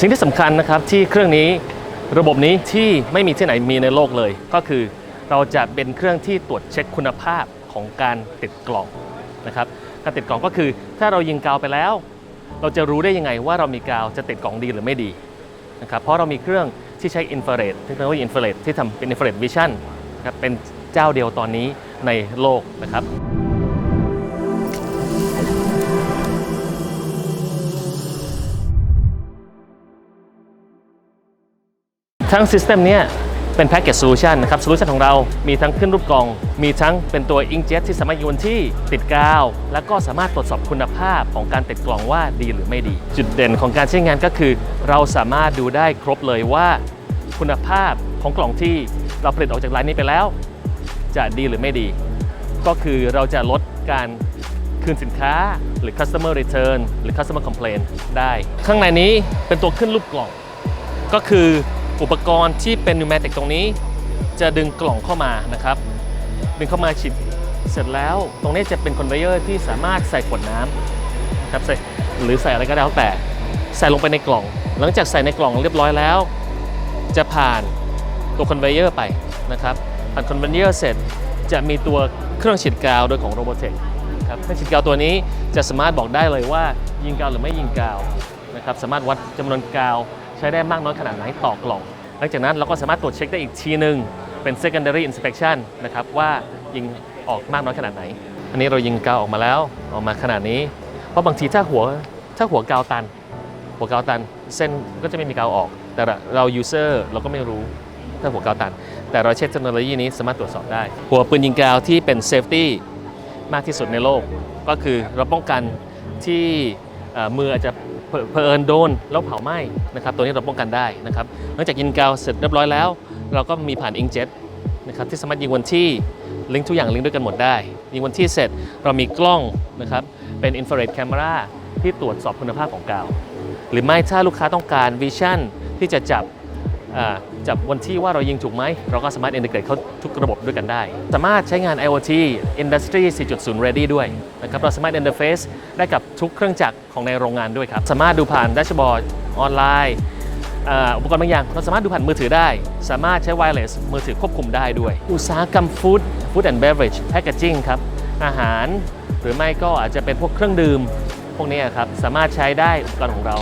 สิ่งที่สำคัญนะครับที่เครื่องนี้ระบบนี้ที่ไม่มีที่ไหนมีในโลกเลย ก็คือเราจะเป็นเครื่องที่ตรวจเช็คคุณภาพของการติดกล่องนะครับการติดกล่องก็คือถ้าเรายิงกาวไปแล้ว เราจะรู้ได้ยังไงว่าเรามีกาวจะติดกล่องดีหรือไม่ดีนะครับเพราะเรามีเครื่องที่ใช้อินฟราเรดเทคโนโลยีอินฟราเรดที่ทำเป็นอินฟราเรดวิชั่นนะครับเป็นเจ้าเดียวตอนนี้ในโลกนะครับ ทั้ง System เนี้ยเป็น Package Solution นะครับ Solution ของเรามีทั้งขึ้นรูปกล่อง มีทั้งเป็นตัว Inkjet ที่สามารถโยนที่ติดกาว แล้วก็สามารถตรวจสอบคุณภาพของการติดกล่องว่าดีหรือไม่ดี จุดเด่นของการใช้งานก็คือ เราสามารถดูได้ครบเลยว่า คุณภาพของกล่องที่เราผลิตออกจากไลน์นี้ไปแล้ว จะดีหรือไม่ดี ก็คือเราจะลดการคืนสินค้าหรือ customer return หรือ customer complaint ได้ ข้างในนี้เป็นตัวขึ้นรูปกล่อง ก็คือ อุปกรณ์ที่เป็นนูแมติกตรงนี้ จะดึงกล่องเข้ามานะครับ ดึงเข้ามาฉีดเสร็จแล้ว ตรงนี้จะเป็นคอนเวเยอร์ที่สามารถใส่ขวดน้ำนะครับใส่หรือใส่อะไรก็แล้วแต่ ใส่ลงไปในกล่อง หลังจากใส่ในกล่องเรียบร้อยแล้ว จะผ่านตัวคอนเวเยอร์ไปนะครับผ่านคอนเวเยอร์เสร็จจะมีตัวเครื่องฉีดกาวโดยของโรบอเทคครับเครื่องฉีดกาวตัวนี้จะสามารถบอกได้เลยว่ายิงกาวหรือไม่ยิงกาวนะครับสามารถวัดจำนวนกาวใช้ได้มากน้อยขนาดไหนต่อกล่อง ลังจากนั้นเราก็สามารถตรวจเช็คได้อีกทีหนึ่งเป็น secondary inspection นะครับว่ายิงออกมากน้อยขนาดไหน อันนี้เรายิงกาวออกมาแล้วออกมาขนาดนี้ เพราะบางทีถ้าหัวถ้าหัวกาวตัน หัวกาวตันเส้นก็จะไม่มีกาวออก แต่เรา user เราก็ไม่รู้ถ้าหัวกาวตัน แต่เราใช้เทคโนโลยีนี้สามารถตรวจสอบได้ หัวปืนยิงกาวที่เป็น safety มากที่สุดในโลก ก็คือเราป้องกันที่ มืออาจจะเผเผอิญโดนแล้วเผาไหม้นะครับตัวนี้เราป้องกันได้นะครับหลังจากยิงกาวเสร็จเรียบร้อยแล้ว เราก็มีผ่านอิงเจ็ตนะครับที่สามารถยิงวันที่ลิงก์ทุกอย่างลิงก์ด้วยกันหมดได้ ยิงวันที่เสร็จเรามีกล้องนะครับเป็นอินฟราเรดแคมราที่ตรวจสอบคุณภาพของกาว หรือไม่ถ้าลูกค้าต้องการวิชั่นที่จะจับ จับวันที่ว่าเรายิงถูกไหม เราก็สามารถอินทิเกรตเข้าทุกระบบด้วยกันได้ สามารถใช้งาน IoT Industry 4.0 ready ด้วยนะครับเราสามารถ interface ได้กับทุกเครื่องจักรของในโรงงานด้วยครับ สามารถดูผ่านแดชบอร์ดออนไลน์อุปกรณ์บางอย่าง เราสามารถดูผ่านมือถือได้ สามารถใช้ wireless มือถือควบคุมได้ด้วย อุตสาหกรรม food food and beverage packaging ครับ อาหารหรือไม่ก็อาจจะเป็นพวกเครื่องดื่ม พวกนี้ครับ สามารถใช้ได้อุปกรณ์ของเรา